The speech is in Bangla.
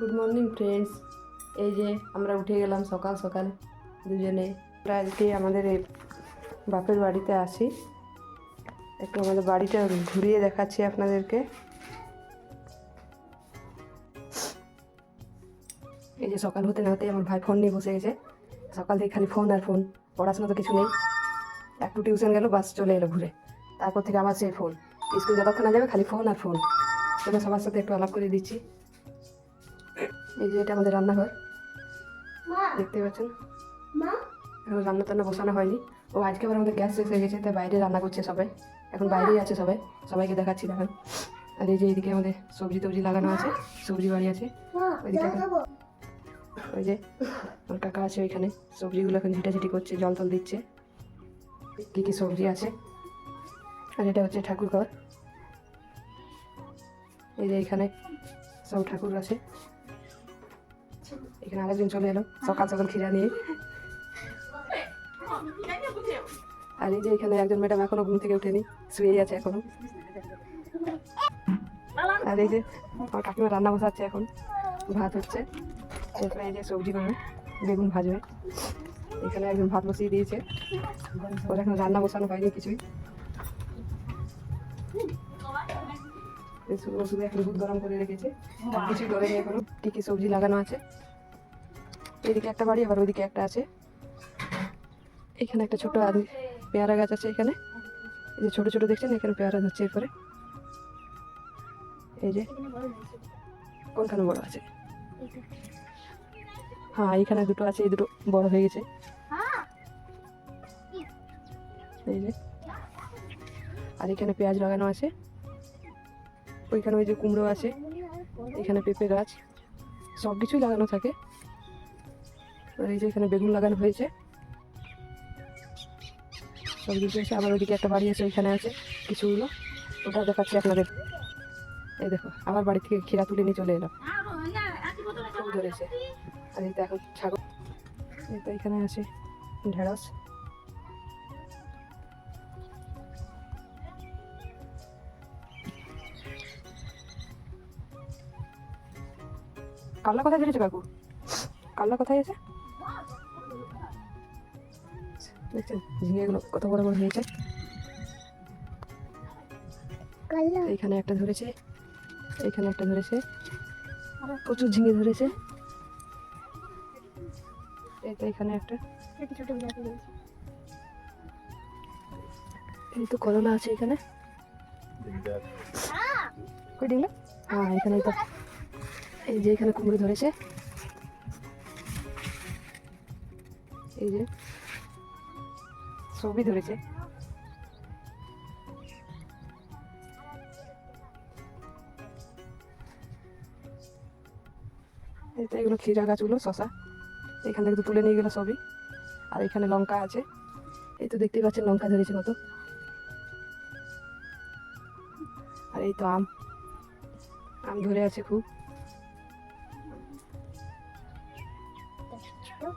গুড মর্নিং ফ্রেন্ডস এই যে আমরা উঠে গেলাম সকাল সকাল, দুজনে। আমরা আজকে আমাদের এই বাপের বাড়িতে আসি। একটু আমাদের বাড়িটা ঘুরিয়ে দেখাচ্ছি আপনাদেরকে। এই যে সকাল হতে না হতে আমার ভাই ফোন নিয়ে বসে গেছে। সকাল থেকে খালি ফোন আর ফোন, পড়াশোনা তো কিছু নেই। একটু টিউশন গেল, বাস চলে এলো ঘুরে। তারপর থেকে আবার সেই ফোন। স্কুল যতক্ষণ না যাবে খালি ফোন আর ফোন। চলো সবার সাথে একটু আলাপ করে দিচ্ছি। এই যে এটা আমাদের রান্নাঘর। দেখতে পাচ্ছেন? এখন রান্না টান্না বসানো হয়নি। ও আজকে আবার আমাদের গ্যাস শেষ হয়ে গেছে তাই বাইরে রান্না করছে সবাই। এখন বাইরেই আছে সবাই। সবাইকে দেখাচ্ছি দেখেন। আর এই যে এইদিকে আমাদের সবজি টবজি লাগানো আছে সবজি বাড়ি আছে। ওইদিকে ওই যে আমার কাকা আছে ওইখানে। সবজিগুলো এখন ঝিটাঝিটি করছে জল টল দিচ্ছে। কী কী সবজি আছে। আর এটা হচ্ছে ঠাকুর ঘর এই যে এখানে সব ঠাকুর আছে। এখানে আরেকজন চলে এলো। সকাল সকাল খিরা নিয়ে। আর এই যে এখানে একজন ম্যাডাম এখনও ঘুম থেকে উঠেনি শুয়েই আছে এখনও। আর এই যে আমার কাকিমা রান্না বসাচ্ছে এখন, ভাত হচ্ছে। এরপরে এই যে সবজি করবে বেগুন ভাজবে। এখানে একজন ভাত বসিয়ে দিয়েছে। ওর এখন রান্না বসানো হয়নি কিছুই। শুধু এখন গরম করে রেখেছে। আর কিছুই করেনি। এখনও কী কী সবজি লাগানো আছে? এদিকে একটা বাড়ি, আবার ওইদিকে একটা আছে। এখানে একটা ছোট আদি পেয়ারা গাছ আছে এখানে। এই যে ছোট ছোট দেখছেন, এখানে পেয়ারা ধরছে এরপরে। এই যে, কোনখানে বড় আছে? হ্যাঁ এইখানে দুটো আছে, এই দুটো বড় হয়ে গেছে। এই যে। আর এখানে পেঁয়াজ লাগানো আছে। ওইখানে ওই যে কুমড়ো আছে, এখানে পেঁপে গাছ সব কিছুই লাগানো থাকে। এই যে এখানে বেগুন লাগানো হয়েছে। সব কিছু আছে আবার ওইদিকে একটা বাড়ি আছে, ওইখানে আছে কিছুগুলো। ওটা দেখাচ্ছি আপনাদের। এই দেখো, আবার বাড়ি থেকে খিরা তুলে নিয়ে চলে এলাম। ধরেছে। আর এই দেখো ছাগল। এই তো এখানে আছে ঢেঁড়স। কাল্লা কোথায় ধরেছে কাকু? কাল্লা কোথায় আছে? দেখছেন ঝিঙেগুলো কত বড় বড় হয়েছে। এইখানে একটা ধরেছে এইখানে একটা ধরেছে প্রচুর ঝিঙে ধরেছে। এই তো এখানে একটা। এই তো করলা আছে এখানে। কই ডিংলা হ্যাঁ এখানে তো। এই যে এখানে কুমড়ো ধরেছে। এই যে সবই ধরেছে। এগুলো খিরা গাছগুলো, শশা। এখান থেকে তুলে নিয়ে গেলো সবই। আর এখানে লঙ্কা আছে। এই তো দেখতেই পাচ্ছেন লঙ্কা ধরেছে কত। আর এই তো আম। আম ধরে আছে খুব। Что?